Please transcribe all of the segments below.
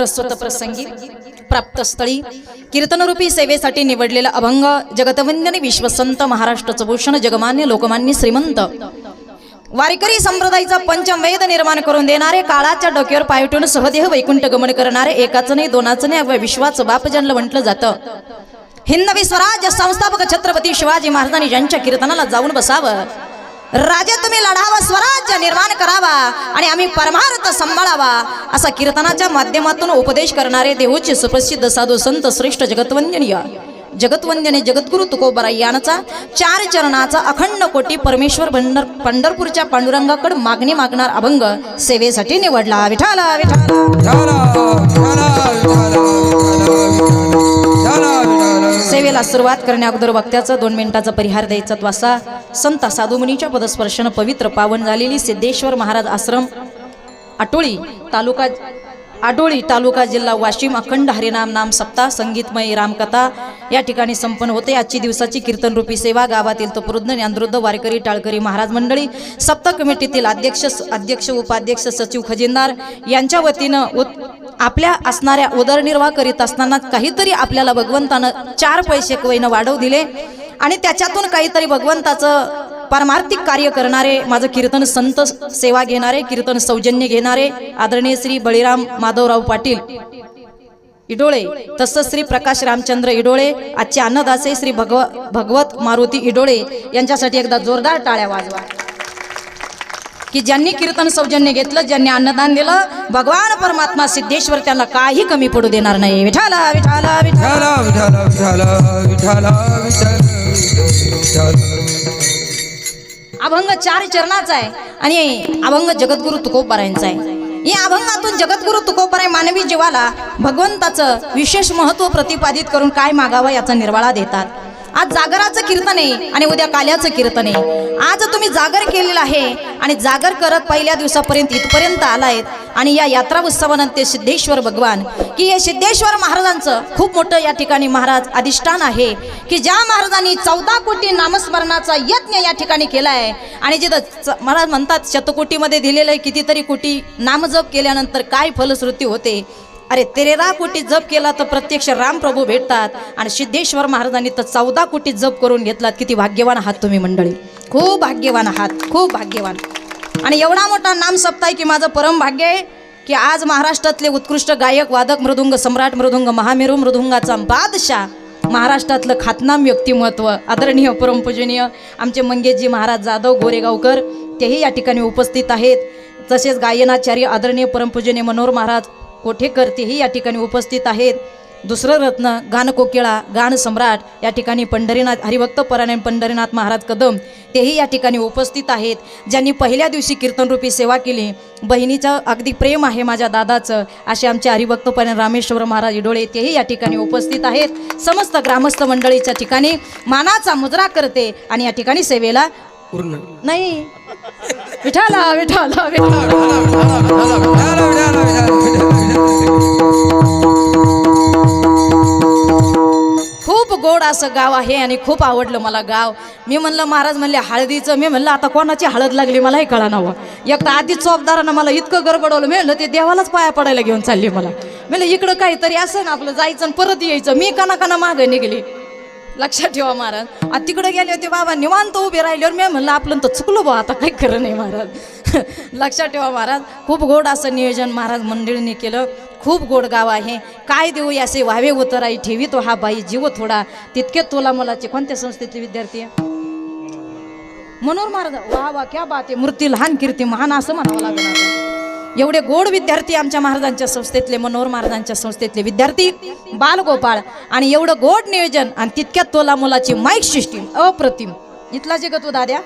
प्रस्तुत प्रसंगी प्राप्तस्थळी कीर्तनरूपी सेवेसाठी निवडलेला अभंग जगतवंदनी विश्वसंत महाराष्ट्राचं भूषण जगमान्य लोकमान्य श्रीमंत. वारकरी संप्रदायाचा पंचवेद निर्माण करून देणारे काळाच्या डोक्यावर पायटून सहदेह वैकुंठ गमन करणारे एकाच नाही दोनाच नाही विश्वाचं बाप जन्म म्हटलं जातं. हिंदवी स्वराज्य संस्थापक छत्रपती शिवाजी महाराजांनी ज्यांच्या कीर्तनाला जाऊन बसावं राजा तुम्ही लढावा स्वराज्य निर्माण करावा आणि आम्ही परमार्थ सांभाळावा असा कीर्तनाच्या माध्यमातून उपदेश करणारे देहूचे सुप्रसिद्ध साधू संत श्रेष्ठ जगतवंदनीय जगतवंदने जगद्गुरु तुकोबराय यांचा चार चरणाचा अखंड कोटी परमेश्वर पंढर पंढरपूरच्या पांडुरंगाकडे मागणी मागणार अभंग सेवेसाठी निवडला विठाला विठाला सेवेला सुरुवात करण्या अगोदर वक्त्याचं दोन मिनिटाचा परिहार द्यायचा त्वासा. संत साधुमुनीच्या पदस्पर्शन पवित्र पावन झालेली सिद्धेश्वर महाराज आश्रम आटोळी तालुका आडोळी तालुका जिल्हा वाशिम अखंड हरिनाम नाम सप्ताह संगीतमय रामकथा या ठिकाणी संपन्न होते. आजची दिवसाची कीर्तनरूपी सेवा गावातील तपरुद्ध ज्ञानवृद्ध वारकरी टाळकरी महाराज मंडळी सप्त कमिटीतील अध्यक्ष अध्यक्ष उपाध्यक्ष सचिव खजिनदार यांच्या वतीनं उत आपल्या असणाऱ्या उदरनिर्वाह करीत असताना काहीतरी आपल्याला भगवंतानं चार पैसे कवयनं वाढव दिले आणि त्याच्यातून काहीतरी भगवंताचं पारमार्थिक कार्य करणारे माझं कीर्तन संत सेवा घेणारे कीर्तन सौजन्य घेणारे आदरणीय श्री बळीराम माधवराव पाटील इडोळे. तसंच श्री प्रकाश रामचंद्र इडोळे आजचे अन्नदासे श्री भगव भगवत मारुती इडोळे यांच्यासाठी एकदा जोरदार टाळ्या वाजवा. की ज्यांनी कीर्तन सौजन्य घेतलं ज्यांनी अन्नदान दिलं भगवान परमात्मा सिद्धेश्वर त्यांना काही कमी पडू देणार नाही. विठाला विठाला विठाला विठाला विठाला विठाला विठाला अभंग चार चरणाचा आहे आणि अभंग जगद्गुरु तुकोबारायांचा आहे. या अभंगातून जगद्गुरु तुकोपराय मानवी जीवाला भगवंताचं विशेष महत्त्व प्रतिपादित करून काय मागावं याचा निर्वाळा देतात. आज जागराचं कीर्तन आहे आणि उद्या काल्याचं कीर्तन आहे. आज तुम्ही जागर केलेलं आहे आणि जागर करत पहिल्या दिवसापर्यंत इथपर्यंत आलायत आणि या यात्रा उत्सवानंतर सिद्धेश्वर भगवान. की हे सिद्धेश्वर महाराजांचं खूप मोठं या ठिकाणी महाराज अधिष्ठान आहे. की ज्या महाराजांनी चौदा कोटी नामस्मरणाचा यज्ञ या ठिकाणी केला आहे आणि जिथं महाराज म्हणतात शतकोटीमध्ये दिलेलं आहे कितीतरी कोटी नामजप केल्यानंतर काय फलश्रुती होते? अरे तेरेरा कोटी जप केला तर प्रत्यक्ष रामप्रभू भेटतात. आणि सिद्धेश्वर महाराजांनी तर चौदा कोटी जप करून घेतलात. किती भाग्यवान आहात तुम्ही मंडळी. खूप भाग्यवान आहात. खूप भाग्यवान. आणि एवढा मोठा नाम सप्ताह की माझं परम भाग्य आहे की आज महाराष्ट्रातले उत्कृष्ट गायक वादक मृदुंग सम्राट मृदुंग महामेरू मृदुंगाचा बादशाह महाराष्ट्रातलं खातनाम व्यक्तिमत्व आदरणीय परमपूजनीय आमचे मंगेशजी महाराज जाधव गोरेगावकर तेही या ठिकाणी उपस्थित आहेत. तसेच गायनाचार्य आदरणीय परमपूजनीय मनोहर महाराज कोठेकर तेही या ठिकाणी उपस्थित आहेत? दुसरं रत्न गान कोकिळा गान सम्राट या ठिकाणी पंढरीनाथ हरिभक्त परायण पंढरीनाथ महाराज कदम तेही या ठिकाणी उपस्थित आहेत. ज्यांनी पहिल्या दिवशी कीर्तनरूपी सेवा केली बहिणीचं अगदी प्रेम आहे माझ्या दादाचं असे आमचे हरिभक्त परायण रामेश्वर महाराज इडोळे तेही या ठिकाणी उपस्थित आहेत. समस्त ग्रामस्थ मंडळीच्या ठिकाणी मानाचा मुजरा करते आणि या ठिकाणी सेवेला नाही. विठाला विठाला विठाला गाव आहे आणि खूप आवडलं मला गाव. मी म्हणलं महाराज म्हणले हळदीचं मी म्हणलं आता कोणाची हळद लागली मलाही कळा नावं एक तर आधी चोपदारानं मला इतकं गडबडवलं. मी म्हणलं ते देवालाच पाया पडायला घेऊन चालली मला. म्हणलं इकडं काहीतरी असं ना आपलं जायचं आणि परत यायचं. मी काना काना मागे निघली. लक्षात ठेवा महाराज. आता तिकडे गेले होते बाबा निवांत उभे राहिल्यावर मी म्हणलं आपलं तर चुकलो बा आता काही खरं नाही महाराज. लक्षात ठेवा महाराज. खूप गोड असं नियोजन महाराज मंडळीने केलं. खूप गोड गाव आहे. काय देऊ याचे व्हावे उतराई ठेवी तो हा बाई जीव थोडा. तितके तोला मुलाचे कोणत्या संस्थेतले विद्यार्थी आहे? महाराज वा वा क्या बात आहे. मूर्ती लहान कीर्ती महान असं म्हणावं लागेल एवढे गोड विद्यार्थी आमच्या महाराजांच्या संस्थेतले मनोहर महाराजांच्या संस्थेतले विद्यार्थी बालगोपाळ. आणि एवढं गोड नियोजन आणि तितक्या तोला मुलाची माईक सिस्टीम अप्रतिम. इथला जे गतो दाद्या.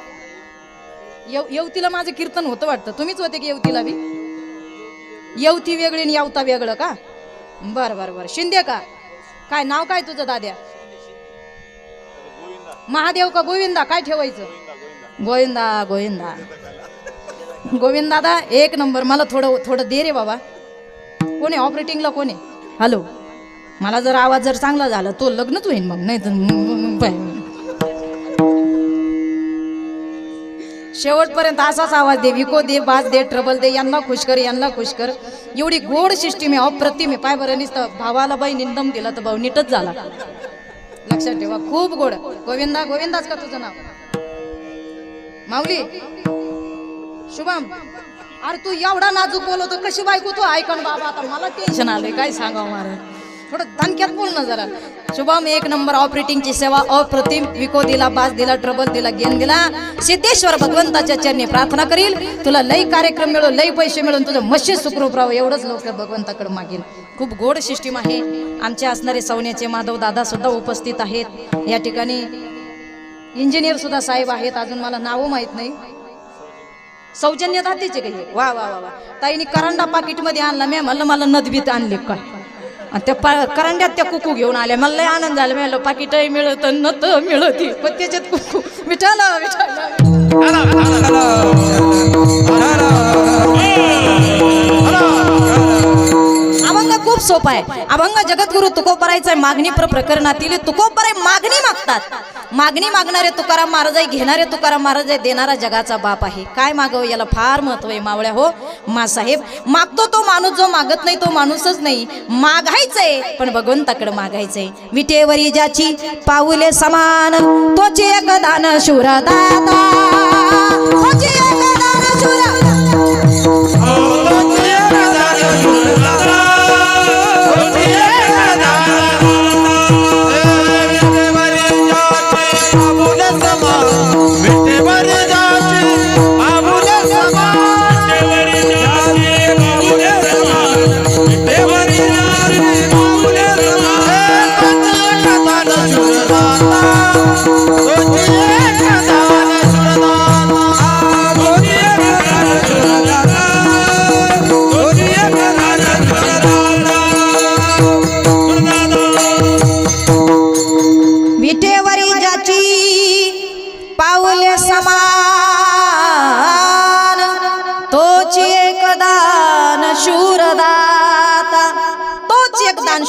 येव येवतीला माझं कीर्तन होतं वाटतं. तुम्हीच होते की येवतीला बी? येवती वेगळी आणि यावता वेगळं का? बरं बरं बरं. शिंदे का काय नाव काय तुझं दाद्या? महादेव का गोविंदा? काय ठेवायचं? गोविंदा गोविंदा. गोविंद दादा एक नंबर. मला थोडं थोडं दे रे बाबा. कोणी ऑपरेटिंगला कोणी हॅलो. मला जर आवाज जर चांगला झाला तो लग्नच होईन मग. नाही तर शेवटपर्यंत असाच आवाज दे विको दे बाज दे ट्रबल दे यांना खुश कर यांना खुश कर. एवढी गोड सिस्टीम आहे अप्रतिम आहे. पाय बरं निसतं. भावाला बाई निंदम दिला तर भाऊ नीटच झाला. लक्षात ठेवा खूप गोड. गोविंदा गोविंदाच का तुझं नाव? माऊली? शुभम? अरे तू एवढा नाजूक बोलवतो कशी बायको तू? ऐकण बाबा आता मला टेन्शन आलंय. काय सांगावं मारे थोडं दणक्यात बोल ना जरा. शुभम एक नंबर ऑपरेटिंगची सेवा अप्रतिम. विको दिला बास दिला ट्रबल दिला गेन दिला. सिद्धेश्वर भगवंताच्या चरणी प्रार्थना करील. तुला लई कार्यक्रम मिळो लई पैसे मिळून तुझं मशीद सुखरूप राहावं एवढंच लवकर भगवंताकडे मागेल. खूप गोड सिस्टीम आहे. आमचे असणारे सौन्याचे माधव दादा सुद्धा उपस्थित आहेत. या ठिकाणी इंजिनियर सुद्धा साहेब आहेत. अजून मला नावं माहीत नाही. सौजन्य दातेचे काही? वा वा वा वा. ताईने करंडा पाकिटमध्ये आणला. मॅम म्हणलं मला नदबीत आणले काय आणि त्या पा करंड्यात त्या कुकू घेऊन आल्या. मला लय आनंद झाला. मी पाकिटही मिळत नत मिळती. पण त्याच्यात कुकू विठाला विठाला सोपं आहे. अभंग जगद्गुरु तुकोबरायचा मागणी प्र प्रकरणातील तुकोबराय मागणी मागतात. मागणी मागणारे तुकाराम महाराज आहे घेणारे तुकाराम महाराज आहे देणारा जगाचा बाप आहे. काय मागव याला फार महत्त्व आहे मावळ्या हो? मासाहेब मागतो तो माणूस जो मागत नाही तो माणूसच नाही. मागायचंय पण भगवंताकडे मागायचंय. विटेवरी ज्याची पाऊले समान तोची एक दान शूरदाता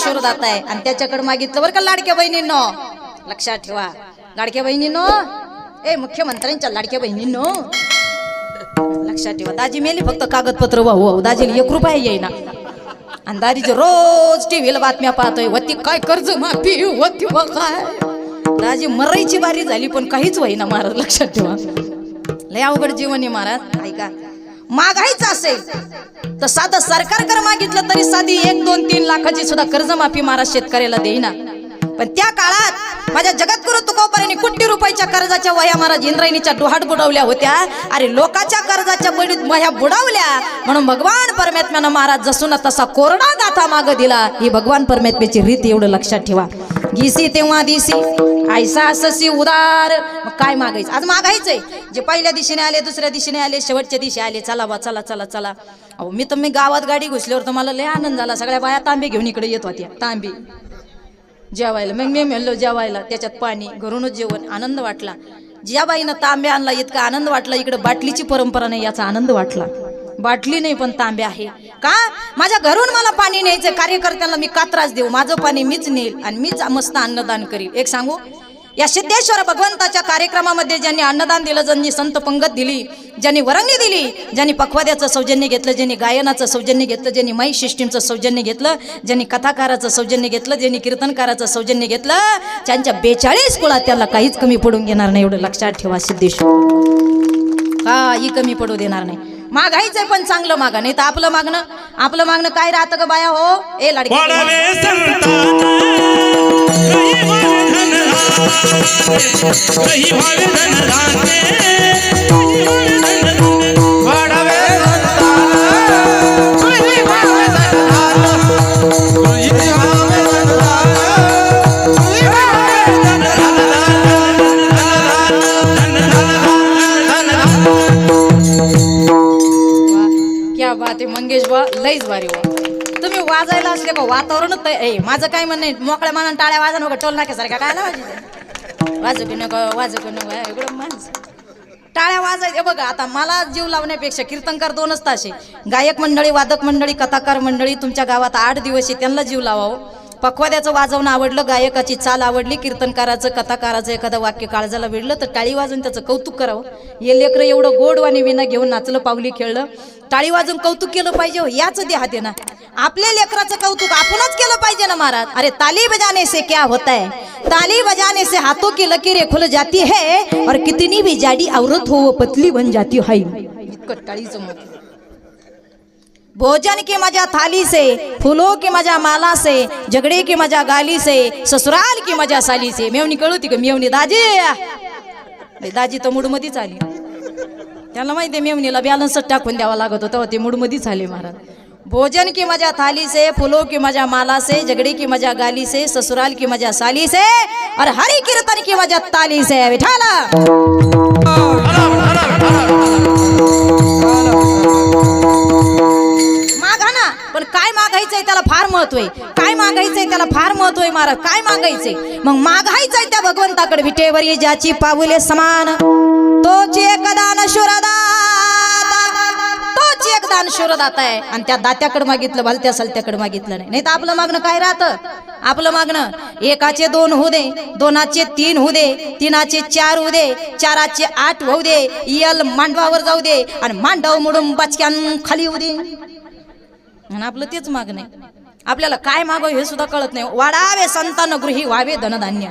एक दाता आहे. आणि त्याच्याकडे मागितलं बरं का लाडक्या बहिणींनो. लक्षात ठेवा. लाडक्या बहिणींनो. ए मुख्यमंत्र्यांच्या लाडक्या बहिणींनो. लक्षात ठेवा. दाजी मेली फक्त कागदपत्र. वाहू दाजीला एक रुपया येईना. आणि दादीचे रोज टीव्हीला बातम्या पाहतोय. वती काय कर्ज माफी वती काय? दाजी मरायची बारी झाली पण काहीच होईना महाराज. लक्षात ठेवा. लय अवघड जीवन आहे महाराज. ऐका. मागायचं असेल तर साधं सरकारकडे मागितलं तरी साधी एक दोन तीन लाखाची सुद्धा कर्जमाफी महाराज शेतकऱ्याला देईना. पण त्या काळात माझ्या जगद्गुरु तुकोबारांनी कोटी रुपयाच्या कर्जाच्या वया महाराज इंद्रायणीच्या डोहाट बुडवल्या होत्या. अरे लोकाच्या कर्जाच्या बडीत वह्या बुडवल्या. म्हणून भगवान परमात्म्यानं महाराज जसून तसा कोरडा गाथा माग दिला. ही भगवान परमात्म्याची रीत एवढं लक्षात ठेवा. घिसी तेव्हा दिसी. आयसा ससी उदार. मग काय मागायचं? आज मागायचंय. जे पहिल्या दिशेने आले दुसऱ्या दिशेने आले शेवटच्या दिशे आले. चला बा चला चला चला. अहो मी तर मी गावात गाडी घुसल्यावर तर मला लय आनंद झाला. सगळ्या बाया तांबे घेऊन इकडे येत होत्या. तांबे. जेवायला. मग मी म्हणलो जेवायला. त्याच्यात पाणी घरूनच जेवण. आनंद वाटला. ज्या बाईनं तांबे आणला इतका आनंद वाटला. इकडे बाटलीची परंपरा नाही याचा आनंद वाटला. बाटली नाही पण तांबे आहे. का? माझ्या घरून मला पाणी न्यायचं कार्यकर्त्यांना मी कात्रास देऊ? माझं पाणी मीच नेईल आणि मीच मस्त अन्नदान करील. एक सांगू? या सिद्धेश्वर भगवंताच्या कार्यक्रमामध्ये ज्यांनी अन्नदान दिलं ज्यांनी संत पंगत दिली ज्यांनी वरंगी दिली ज्यांनी पखवाद्याचं सौजन्य घेतलं ज्यांनी गायनाचं सौजन्य घेतलं ज्यांनी माई सिस्टीमचं सौजन्य घेतलं ज्यांनी कथाकाराचं सौजन्य घेतलं ज्यांनी कीर्तनकाराचं सौजन्य घेतलं त्यांच्या बेचाळीस कुळात त्याला काहीच कमी पडून घेणार नाही एवढं लक्षात ठेवा सिद्धेश्वर. काही कमी पडू देणार नाही. मागायचंय पण चांगलं मागा नाही तर आपलं मागणं. आपलं मागणं काय राहतं का बाया? हो ए लाडकी वाजायला वातावरणच ए माझं काय म्हणणं नाही मोकळ्या मनानं टाळ्या वाजा नको टोल नाक्यासारखा काय लावायची? वाजू की नको वाजू की नको एवढं माणसं टाळ्या वाजायचे बघा आता मला जीव लावण्यापेक्षा कीर्तनकार दोनच तास आहे. गायक मंडळी वादक मंडळी कथाकार मंडळी तुमच्या गावात आठ दिवस आहे त्यांना जीव लावावं. पखवाद्याचं वाजवणं आवडलं गायकाची चाल आवडली कीर्तनकाराचं कथाकाराचं एखादं वाक्य काळजाला विडलं तर टाळी वाजून त्याचं कौतुक करावं. हे लेकरं एवढं गोडवाणी विना घेऊन नाचलं पावली खेळलं. टाळी वाजून कौतुक केलं पाहिजे हो, याच देहात आहे ना. आपल्या लेकराचं कौतुक आपणच केलं पाहिजे ना महाराज. अरे ताली बजाने से क्या होता है ताली बजाने से हाथों की लकीरें खुल जाती है और कितनी भी जाडी औरत हो वो पतली बन जाती हो, है इतकं टाळीचं मत भोजन की मजा थाली से फूलों की मजा माला से झगड़े की मजा गाली से ससुराल की मजा साली से. मेवणी कळवती का मेवणी दाजी. अरे दाजी तर मूडमध्येच आली. त्याला माहिती आहे मेवणीला बॅलन्सच टाकून द्यावा लागत होता ते ते मूडमध्येच आले महाराज. भोजन की मजा थाली से फूलों की मजा माला से झगड़े की मजा गाली से ससुराल की मजा साली से और हरी कीर्तन की मजा ताली से. बिठाला. महत्त्व आहे काय मागायचंय त्याला फार महत्त्व आहे महाराज. काय मागायचंय? मग मागायचंय त्या भगवंताकडे विटेवर ये ज्याची पाऊले समान. तोच एकदा नशुरदाता तोच एकदा नशुरदाता आहे. आणि त्या दात्याकडे मागितलं भलत्या सलत्याकडे मागितलं नाही. नाही तर आपलं मागणं काय राहतं? आपलं मागणं एकाचे दोन होऊ दे दोनाचे तीन होऊ दे तीनाचे चार होऊ दे चाराचे आठ होऊ दे यल मांडवावर जाऊ दे आणि मांडव मोडून बचक्यान खाली होऊ दे. आणि आपलं तेच मागणं आहे. आपल्याला काय मागावं हे सुद्धा कळत नाही. वाढावे संतान गृही व्हावे धनधान्य.